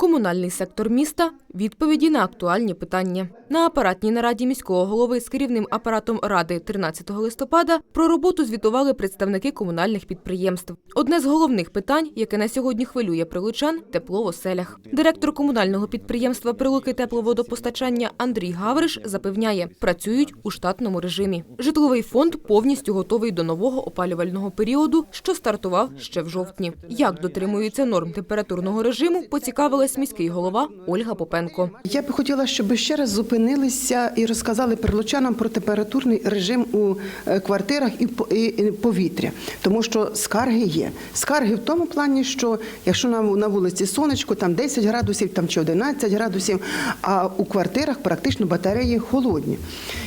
Комунальний сектор міста відповіді на актуальні питання. На апаратній нараді міського голови з керівним апаратом ради 13 листопада про роботу звітували представники комунальних підприємств. Одне з головних питань, яке на сьогодні хвилює прилучан – тепло в оселях. Директор комунального підприємства Прилуки тепловодопостачання Андрій Гавриш запевняє, працюють у штатному режимі. Житловий фонд повністю готовий до нового опалювального періоду, що стартував ще в жовтні. Як дотримуються норм температурного режиму, поцікавилась міський голова Ольга Попенко. Я би хотіла, щоб ще раз зупинилися і розказали прилучанам про температурний режим у е, квартирах і по- і- і повітря, тому що скарги є. Скарги в тому плані, що якщо на вулиці сонечко, там 10 градусів, там чи 11 градусів, а у квартирах практично батареї холодні.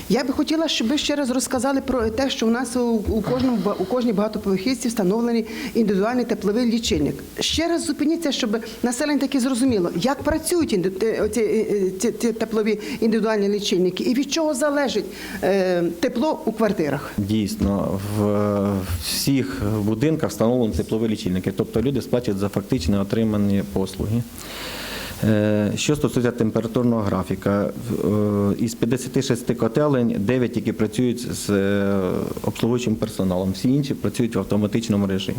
Я би хотіла, щоб ви ще раз розказали про те, що у нас у, кожному у кожній багатоповерхівці встановлений індивідуальний тепловий лічильник. Ще раз зупиніться, щоб населення таки зрозуміло, як працюють те- оці, е, ці, ці теплові індивідуальні лічильники і від чого залежить е, тепло у квартирах. Дійсно, в всіх будинках встановлені теплові лічильники, тобто люди сплачують за фактично отримані послуги. Е, Що стосується температурного графіка, е, із 56 котелень 9 тільки працюють з е, обслуговуючим персоналом, всі інші працюють в автоматичному режимі.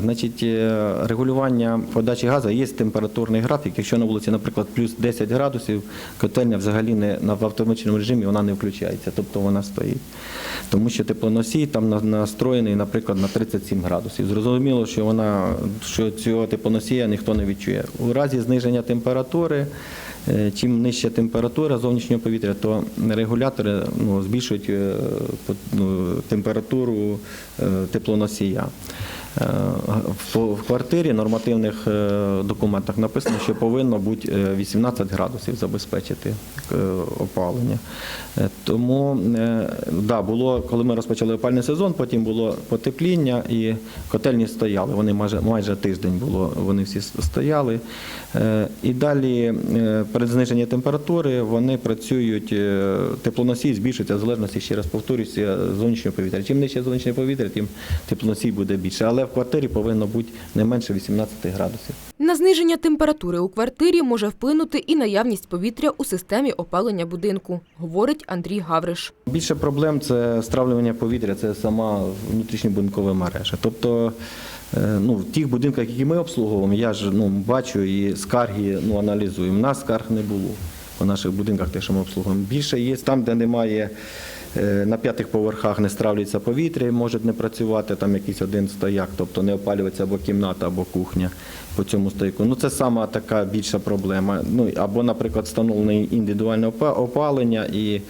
Значить, регулювання подачі газу є температурний графік. Якщо на вулиці, наприклад, плюс 10 градусів, котельня взагалі не в автоматичному режимі вона не включається, тобто вона стоїть. Тому що теплоносій там настроєний, наприклад, на 37 градусів. Зрозуміло, що вона що цього теплоносія ніхто не відчує. У разі зниження температури. Е, Чим нижча температура зовнішнього повітря, то регулятори ну, збільшують е, ну, температуру е, теплоносія. В квартирі нормативних документах написано, що повинно бути е, 18 градусів забезпечити опалення. Тому да, було, коли ми розпочали опальний сезон, потім було потепління і котельні стояли. Вони майже майже тиждень було, вони всі стояли. І далі перед зниженням температури вони працюють, е, теплоносій збільшується в залежності, ще раз повторюся, зовнішнього повітря. Чим нижче зовнішнє повітря, тим теплоносій буде більше. Але в квартирі повинно бути не менше 18 градусів. На зниження температури у квартирі може вплинути і наявність повітря у системі опалення будинку, говорить Андрій Гавриш. Більше проблем це стравлювання повітря, це сама внутрішньобудинкова мережа. Тобто, е, ну, в тих будинках, які ми обслуговуємо, я ж ну, бачу і скарги ну, аналізую. У нас скарг не було по наших будинках, те, що ми обслуговуємо. Більше є там, де немає. е, На п'ятих поверхах не стравлюється повітря, і може не працювати там якийсь один стояк, тобто не опалюється або кімната, або кухня по цьому стояку. Ну це сама така більша проблема. Ну або, наприклад, встановлене індивідуальне опалення і.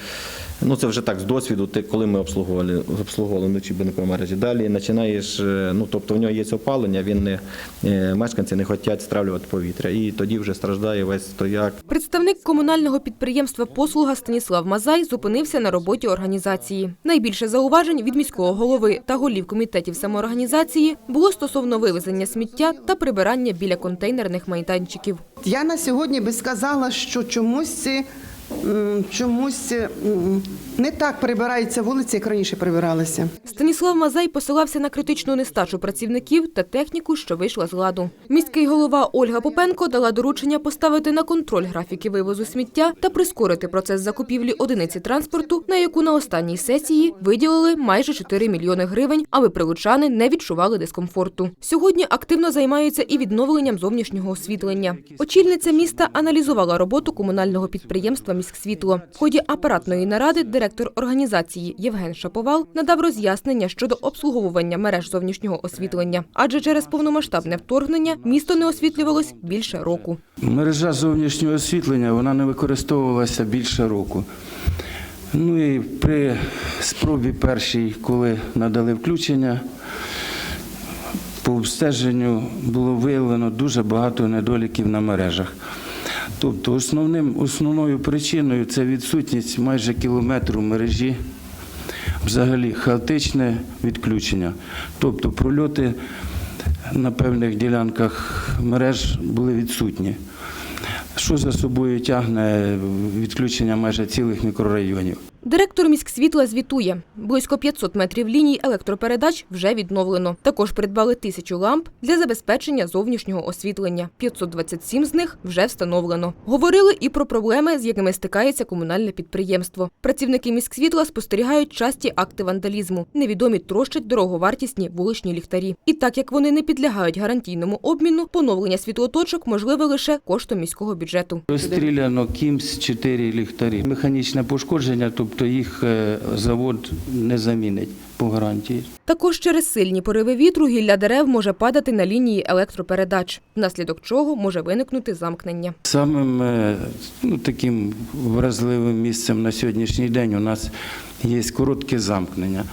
Ну, це вже так з досвіду, ти, коли ми обслуговували, обслуговували вночі мережі. Далі починаєш, е, ну тобто в нього є опалення, він не е, мешканці не хочуть стравлювати повітря. І тоді вже страждає весь стояк. Представник комунального підприємства «Послуга» Станіслав Мазай зупинився на роботі організації. Найбільше зауважень від міського голови та голів комітетів самоорганізації було стосовно вивезення сміття та прибирання біля контейнерних майданчиків. Я на сьогодні би сказала, що чомусь. Чомусь не так прибираються вулиці, як раніше прибиралися. Станіслав Мазай посилався на критичну нестачу працівників та техніку, що вийшла з ладу. Міський голова Ольга Попенко дала доручення поставити на контроль графіки вивозу сміття та прискорити процес закупівлі одиниці транспорту, на яку на останній сесії виділили майже 4 мільйони гривень, аби прилучани не відчували дискомфорту. Сьогодні активно займаються і відновленням зовнішнього освітлення. Очільниця міста аналізувала роботу комунального підприємства «Міськсвітло». В ході апаратної наради директор організації Євген Шаповал надав роз'яснення щодо обслуговування мереж зовнішнього освітлення, адже через повномасштабне вторгнення місто не освітлювалось більше року. Мережа зовнішнього освітлення вона не використовувалася більше року. Ну і при спробі першій, коли надали включення, по обстеженню було виявлено дуже багато недоліків на мережах. Тобто основним, основною причиною це відсутність майже кілометру мережі, взагалі хаотичне відключення. Тобто прольоти на певних ділянках мереж були відсутні. Що за собою тягне відключення майже цілих мікрорайонів. Директор міськсвітла звітує. Близько 500 метрів ліній електропередач вже відновлено. Також придбали тисячу ламп для забезпечення зовнішнього освітлення. 527 з них вже встановлено. Говорили і про проблеми, з якими стикається комунальне підприємство. Працівники міськсвітла спостерігають часті акти вандалізму. Невідомі трощать дороговартісні вуличні ліхтарі. І так як вони не підлягають гарантійному обміну, поновлення світлоточок можливе лише коштом міського бюджету. Розстріляно кімс 4 ліхтарі. Механічне пошкодження, тобто їх е, завод не замінить по гарантії. Також через сильні пориви вітру гілля дерев може падати на лінії електропередач, внаслідок чого може виникнути замкнення. Самим е, ну, таким вразливим місцем на сьогоднішній день у нас є коротке замкнення.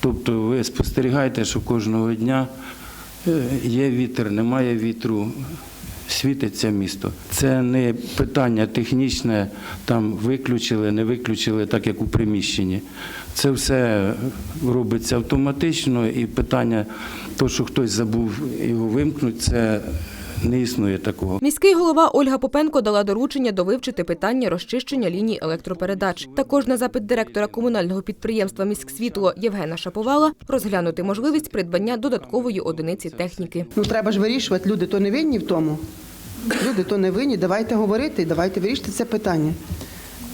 Тобто ви спостерігаєте, що кожного дня е, є вітер, немає вітру. Світиться місто. Це не питання технічне, там виключили, не виключили, так як у приміщенні. Це все робиться автоматично, і питання, то, що хтось забув його вимкнути, це не існує такого. Міський голова Ольга Попенко дала доручення довивчити питання розчищення ліній електропередач. Також на запит директора комунального підприємства «Міськсвітло» Євгена Шаповала розглянути можливість придбання додаткової одиниці техніки. Ну треба ж вирішувати. Люди то не винні в тому. Люди то не винні. Давайте говорити, давайте вирішити це питання.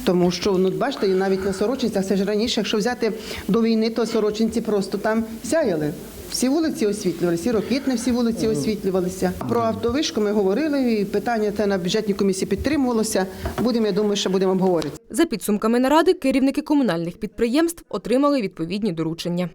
Тому що, ну бачите, навіть на сорочинцях, це ж раніше, якщо взяти до війни, то сорочинці просто там сяяли. Всі вулиці освітлювалися, і рокітне всі вулиці освітлювалися. Про автовишку ми говорили, і питання те на бюджетній комісії підтримувалося. Будемо, я думаю, що будемо обговорювати. За підсумками наради, керівники комунальних підприємств отримали відповідні доручення.